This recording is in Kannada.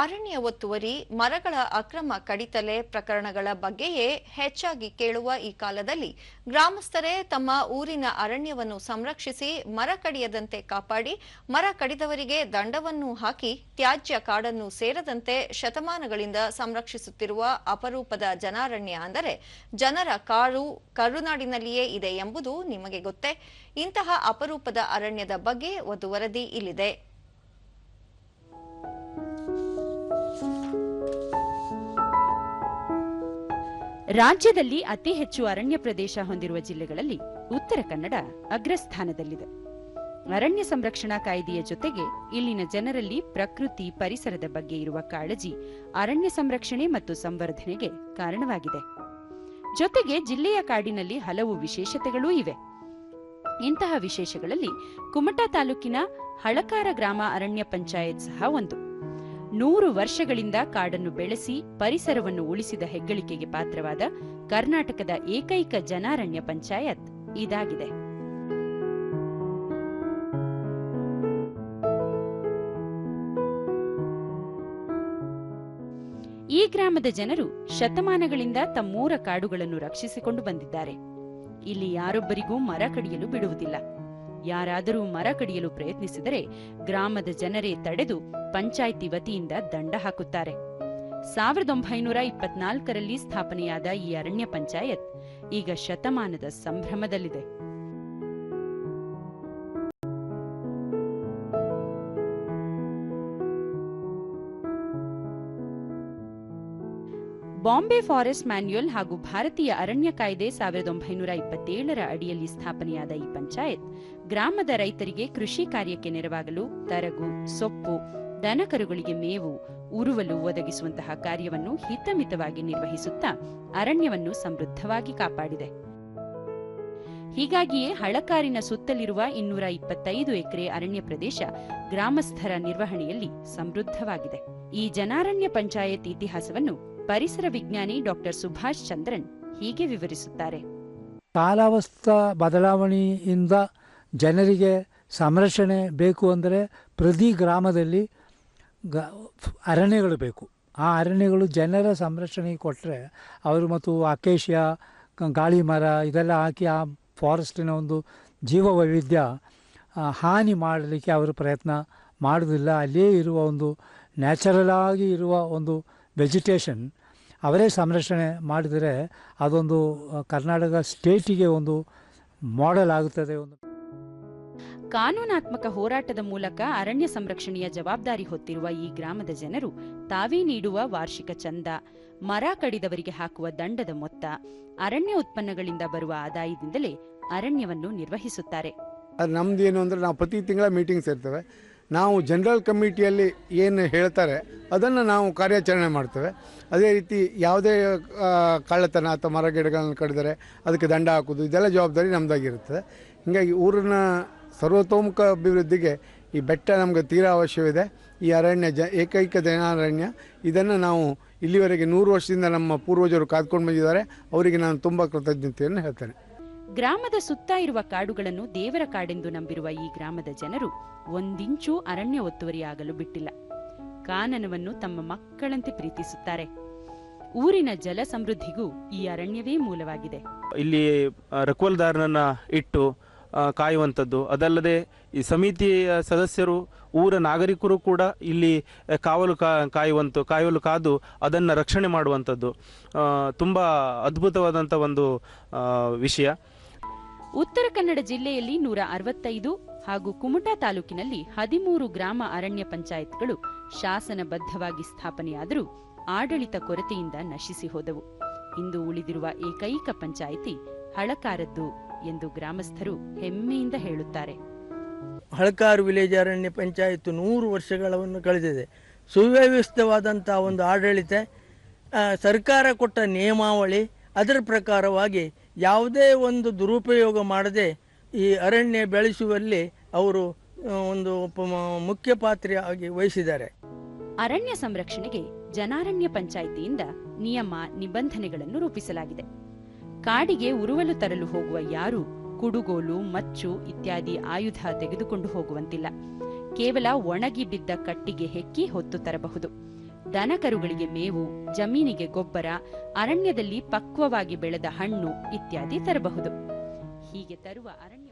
ಅರಣ್ಯ ಒತ್ತುವರಿ, ಮರಗಳ ಅಕ್ರಮ ಕಡಿತಲೆ ಪ್ರಕರಣಗಳ ಬಗ್ಗೆಯೇ ಹೆಚ್ಚಾಗಿ ಕೇಳುವ ಈ ಕಾಲದಲ್ಲಿ ಗ್ರಾಮಸ್ಥರೇ ತಮ್ಮ ಊರಿನ ಅರಣ್ಯವನ್ನು ಸಂರಕ್ಷಿಸಿ ಮರ ಕಡಿಯದಂತೆ ಕಾಪಾಡಿ, ಮರ ಕಡಿದವರಿಗೆ ದಂಡವನ್ನು ಹಾಕಿ ತ್ಯಾಜ್ಯ ಕಾಡನ್ನು ಸೇರದಂತೆ ಶತಮಾನಗಳಿಂದ ಸಂರಕ್ಷಿಸುತ್ತಿರುವ ಅಪರೂಪದ ಜನಾರಣ್ಯ ಅಂದರೆ ಜನರ ಕಾಡು ಕರುನಾಡಿನಲ್ಲಿಯೇ ಇದೆ ಎಂಬುದು ನಿಮಗೆ ಗೊತ್ತೇ. ಇಂತಹ ಅಪರೂಪದ ಅರಣ್ಯದ ಬಗ್ಗೆ ಒಂದು ವರದಿ ಇಲ್ಲಿದೆ. ರಾಜ್ಯದಲ್ಲಿ ಅತಿ ಹೆಚ್ಚು ಅರಣ್ಯ ಪ್ರದೇಶ ಹೊಂದಿರುವ ಜಿಲ್ಲೆಗಳಲ್ಲಿ ಉತ್ತರ ಕನ್ನಡ ಅಗ್ರಸ್ಥಾನದಲ್ಲಿದೆ. ಅರಣ್ಯ ಸಂರಕ್ಷಣಾ ಕಾಯ್ದೆಯ ಜೊತೆಗೆ ಇಲ್ಲಿನ ಜನರಲ್ಲಿ ಪ್ರಕೃತಿ ಪರಿಸರದ ಬಗ್ಗೆ ಇರುವ ಕಾಳಜಿ ಅರಣ್ಯ ಸಂರಕ್ಷಣೆ ಮತ್ತು ಸಂವರ್ಧನೆಗೆ ಕಾರಣವಾಗಿದೆ. ಜೊತೆಗೆ ಜಿಲ್ಲೆಯ ಕಾಡಿನಲ್ಲಿ ಹಲವು ವಿಶೇಷತೆಗಳೂ ಇವೆ. ಇಂತಹ ವಿಶೇಷಗಳಲ್ಲಿ ಕುಮಟಾ ತಾಲೂಕಿನ ಹಳಕಾರ ಗ್ರಾಮ ಅರಣ್ಯ ಪಂಚಾಯತ್ ಸಹ ಒಂದು. ನೂರು ವರ್ಷಗಳಿಂದ ಕಾಡನ್ನು ಬೆಳೆಸಿ ಪರಿಸರವನ್ನು ಉಳಿಸಿದ ಹೆಗ್ಗಳಿಕೆಗೆ ಪಾತ್ರವಾದ ಕರ್ನಾಟಕದ ಏಕೈಕ ಜನಾರಣ್ಯ ಪಂಚಾಯತ್ ಇದಾಗಿದೆ. ಈ ಗ್ರಾಮದ ಜನರು ಶತಮಾನಗಳಿಂದ ತಮ್ಮೂರ ಕಾಡುಗಳನ್ನು ರಕ್ಷಿಸಿಕೊಂಡು ಬಂದಿದ್ದಾರೆ. ಇಲ್ಲಿ ಯಾರೊಬ್ಬರಿಗೂ ಮರ ಕಡಿಯಲು ಬಿಡುವುದಿಲ್ಲ. ಯಾರಾದರೂ ಮರ ಕಡಿಯಲು ಪ್ರಯತ್ನಿಸಿದರೆ ಗ್ರಾಮದ ಜನರೇ ತಡೆದು ಪಂಚಾಯಿತಿ ವತಿಯಿಂದ ದಂಡ ಹಾಕುತ್ತಾರೆ. ಸಾವಿರದ ಒಂಬೈನೂರ ಇಪ್ಪತ್ನಾಲ್ಕರಲ್ಲಿ ಸ್ಥಾಪನೆಯಾದ ಈ ಅರಣ್ಯ ಪಂಚಾಯತ್ ಈಗ ಶತಮಾನದ ಸಂಭ್ರಮದಲ್ಲಿದೆ. ಬಾಂಬೆ ಫಾರೆಸ್ಟ್ ಮ್ಯಾನ್ಯುಯಲ್ ಹಾಗೂ ಭಾರತೀಯ ಅರಣ್ಯ ಕಾಯ್ದೆ ಸಾವಿರದ ಒಂಬೈನೂರ ಇಪ್ಪತ್ತೇಳರ ಅಡಿಯಲ್ಲಿ ಸ್ಥಾಪನೆಯಾದ ಈ ಪಂಚಾಯತ್, ಗ್ರಾಮದ ರೈತರಿಗೆ ಕೃಷಿ ಕಾರ್ಯಕ್ಕೆ ನೆರವಾಗಲು ತರಗು, ಸೊಪ್ಪು, ದನಕರುಗಳಿಗೆ ಮೇವು, ಉರುವಲು ಒದಗಿಸುವಂತಹ ಕಾರ್ಯವನ್ನು ಹಿತಮಿತವಾಗಿ ನಿರ್ವಹಿಸುತ್ತಾ ಅರಣ್ಯವನ್ನು ಸಮೃದ್ಧವಾಗಿ ಕಾಪಾಡಿದೆ. ಹೀಗಾಗಿಯೇ ಹಳಕಾರಿನ ಸುತ್ತಲಿರುವ ಇನ್ನೂರ ಇಪ್ಪತ್ತೈದು ಎಕರೆ ಅರಣ್ಯ ಪ್ರದೇಶ ಗ್ರಾಮಸ್ಥರ ನಿರ್ವಹಣೆಯಲ್ಲಿ ಸಮೃದ್ಧವಾಗಿದೆ. ಈ ಜನಾರಣ್ಯ ಪಂಚಾಯತ್ ಇತಿಹಾಸವನ್ನು ಪರಿಸರ ವಿಜ್ಞಾನಿ ಡಾಕ್ಟರ್ ಸುಭಾಷ್ ಚಂದ್ರನ್ ಹೀಗೆ ವಿವರಿಸುತ್ತಾರೆ. ಕಾಲಾವಸ್ಥಾ ಬದಲಾವಣೆಯಿಂದ ಜನರಿಗೆ ಸಂರಕ್ಷಣೆ ಬೇಕು ಅಂದರೆ ಪ್ರತಿ ಗ್ರಾಮದಲ್ಲಿ ಗ, ಅರಣ್ಯಗಳು ಬೇಕು. ಆ ಅರಣ್ಯಗಳು ಜನರ ಸಂರಕ್ಷಣೆಗೆ ಕೊಟ್ಟರೆ ಅವರು ಮತ್ತು ಅಕೇಶ್ಯ ಗಾಳಿ ಮರ ಇದೆಲ್ಲ ಹಾಕಿ ಆ ಫಾರೆಸ್ಟಿನ ಒಂದು ಜೀವ ವೈವಿಧ್ಯ ಹಾನಿ ಮಾಡಲಿಕ್ಕೆ ಅವರು ಪ್ರಯತ್ನ ಮಾಡೋದಿಲ್ಲ ಅಲ್ಲಿಯೇ ಇರುವ ಒಂದು ನ್ಯಾಚುರಲ್ ಆಗಿ ಇರುವ ಒಂದು ವೆಜಿಟೇಷನ್ ಅವರೇ ಸಂರಕ್ಷಣೆ ಮಾಡಿದರೆ ಅದೊಂದು ಕರ್ನಾಟಕ ಸ್ಟೇಟಿಗೆ ಒಂದು ಮಾಡೆಲ್ ಆಗುತ್ತದೆ ಒಂದು. ಕಾನೂನಾತ್ಮಕ ಹೋರಾಟದ ಮೂಲಕ ಅರಣ್ಯ ಸಂರಕ್ಷಣೆಯ ಜವಾಬ್ದಾರಿ ಹೊತ್ತಿರುವ ಈ ಗ್ರಾಮದ ಜನರು ತಾವೇ ನೀಡುವ ವಾರ್ಷಿಕ ಚಂದ ಮರ ಕಡಿದವರಿಗೆ ಹಾಕುವ ದಂಡದ ಮೊತ್ತ ಅರಣ್ಯ ಉತ್ಪನ್ನಗಳಿಂದ ಬರುವ ಆದಾಯದಿಂದಲೇ ಅರಣ್ಯವನ್ನು ನಿರ್ವಹಿಸುತ್ತಾರೆ. ಅದು ನಮ್ದು ಏನು ಅಂದ್ರೆ ನಾವು ಪ್ರತಿ ತಿಂಗಳ ಮೀಟಿಂಗ್ಸ್ ಇರ್ತವೆ ನಾವು ಜನರಲ್ ಕಮಿಟಿಯಲ್ಲಿ ಏನು ಹೇಳ್ತಾರೆ, ಅದನ್ನು ನಾವು ಕಾರ್ಯಾಚರಣೆ ಮಾಡ್ತೇವೆ. ಅದೇ ರೀತಿ ಯಾವುದೇ ಕಳ್ಳತನ ಅಥವಾ ಮರ ಗಿಡಗಳನ್ನು ಕಡಿದರೆ ಅದಕ್ಕೆ ದಂಡ ಹಾಕೋದು ಇದೆಲ್ಲ ಜವಾಬ್ದಾರಿ ನಮ್ಮದಾಗಿರುತ್ತದೆ ಹೀಗಾಗಿ ಊರಿನ ಸರ್ವತೋಮುಖ ಅಭಿವೃದ್ಧಿಗೆ ಈ ಬೆಟ್ಟ ನಮಗೆ ತೀರಾ ಅವಶ್ಯವಿದೆ. ಈ ಅರಣ್ಯ, ಜ, ಏಕೈಕ ಜನಾರಣ್ಯ, ಇದನ್ನು ನಾವು ಇಲ್ಲಿವರೆಗೆ ನೂರು ವರ್ಷದಿಂದ ನಮ್ಮ ಪೂರ್ವಜರು ಕಾದ್ಕೊಂಡು ಬಂದಿದ್ದಾರೆ. ಅವರಿಗೆ ನಾನು ತುಂಬ ಕೃತಜ್ಞತೆಯನ್ನು ಹೇಳ್ತೇನೆ. ಗ್ರಾಮದ ಸುತ್ತ ಇರುವ ಕಾಡುಗಳನ್ನು ದೇವರ ಕಾಡೆಂದು ನಂಬಿರುವ ಈ ಗ್ರಾಮದ ಜನರು ಒಂದಿಂಚೂ ಅರಣ್ಯ ಒತ್ತುವರಿಯಾಗಲು ಬಿಟ್ಟಿಲ್ಲ. ಕಾನನವನ್ನು ತಮ್ಮ ಮಕ್ಕಳಂತೆ ಪ್ರೀತಿಸುತ್ತಾರೆ. ಊರಿನ ಜಲ ಸಮೃದ್ಧಿಗೂ ಈ ಅರಣ್ಯವೇ ಮೂಲವಾಗಿದೆ. ಇಲ್ಲಿ ರಕ್ವಲ್ದಾರನನ್ನ ಇಟ್ಟು ಕಾಯುವಂಥದ್ದು. ಅದಲ್ಲದೆ, ಈ ಸಮಿತಿಯ ಸದಸ್ಯರು, ಊರ ನಾಗರಿಕರು ಕೂಡ ಇಲ್ಲಿ ಕಾವಲು ಕಾ, ಕಾಯುವಂಥ ಕಾಯಲು ಕಾದು ಅದನ್ನು ರಕ್ಷಣೆ ಮಾಡುವಂಥದ್ದು. ತುಂಬ ಅದ್ಭುತವಾದಂಥ ಒಂದು ವಿಷಯ. ಉತ್ತರ ಕನ್ನಡ ಜಿಲ್ಲೆಯಲ್ಲಿ ನೂರ ಅರವತ್ತೈದು ಹಾಗೂ ಕುಮಟಾ ತಾಲೂಕಿನಲ್ಲಿ ಹದಿಮೂರು ಗ್ರಾಮ ಅರಣ್ಯ ಪಂಚಾಯತ್ಗಳು ಶಾಸನಬದ್ಧವಾಗಿ ಸ್ಥಾಪನೆಯಾದರೂ ಆಡಳಿತ ಕೊರತೆಯಿಂದ ನಶಿಸಿ ಹೋದವು. ಇಂದು ಉಳಿದಿರುವ ಏಕೈಕ ಪಂಚಾಯಿತಿ ಹಳಕಾರದ್ದು ಎಂದು ಗ್ರಾಮಸ್ಥರು ಹೆಮ್ಮೆಯಿಂದ ಹೇಳುತ್ತಾರೆ. ಹಳಕಾರು ವಿಲೇಜ್ ಅರಣ್ಯ ಪಂಚಾಯತ್ ನೂರು ವರ್ಷಗಳನ್ನು ಕಳೆದಿದೆ. ಸುವ್ಯವಸ್ಥಿತವಾದಂಥ ಒಂದು ಆಡಳಿತ ಸರ್ಕಾರ ಕೊಟ್ಟ ನಿಯಮಾವಳಿ ಅದರ ಪ್ರಕಾರವಾಗಿ ಯಾವುದೇ ಒಂದು ದುರುಪಯೋಗ ಮಾಡದೆ ಈ ಅರಣ್ಯ ಬೆಳೆಸುವಲ್ಲಿ ಅವರು ಒಂದು ಮುಖ್ಯ ಪಾತ್ರೆಯಾಗಿ ವಹಿಸಿದ್ದಾರೆ. ಅರಣ್ಯ ಸಂರಕ್ಷಣೆಗೆ ಜನಾರಣ್ಯ ಪಂಚಾಯಿತಿಯಿಂದ ನಿಯಮ, ನಿಬಂಧನೆಗಳನ್ನು ರೂಪಿಸಲಾಗಿದೆ. ಕಾಡಿಗೆ ಉರುವಲು ತರಲು ಹೋಗುವ ಯಾರು, ಕುಡುಗೋಲು, ಮಚ್ಚು ಇತ್ಯಾದಿ ಆಯುಧ ತೆಗೆದುಕೊಂಡು ಹೋಗುವಂತಿಲ್ಲ. ಕೇವಲ ಒಣಗಿ ಬಿದ್ದ ಕಟ್ಟಿಗೆ ಹೆಕ್ಕಿ ಹೊತ್ತು ತರಬಹುದು. ದನಕರುಗಳಿಗೆ ಮೇವು ಜಮೀನಿಗೆ ಗೊಬ್ಬರ ಅರಣ್ಯದಲ್ಲಿ ಪಕ್ವವಾಗಿ ಬೆಳೆದ ಹಣ್ಣು ಇತ್ಯಾದಿ ತರಬಹುದು. ಹೀಗೆ ತರುವ ಅರಣ್ಯ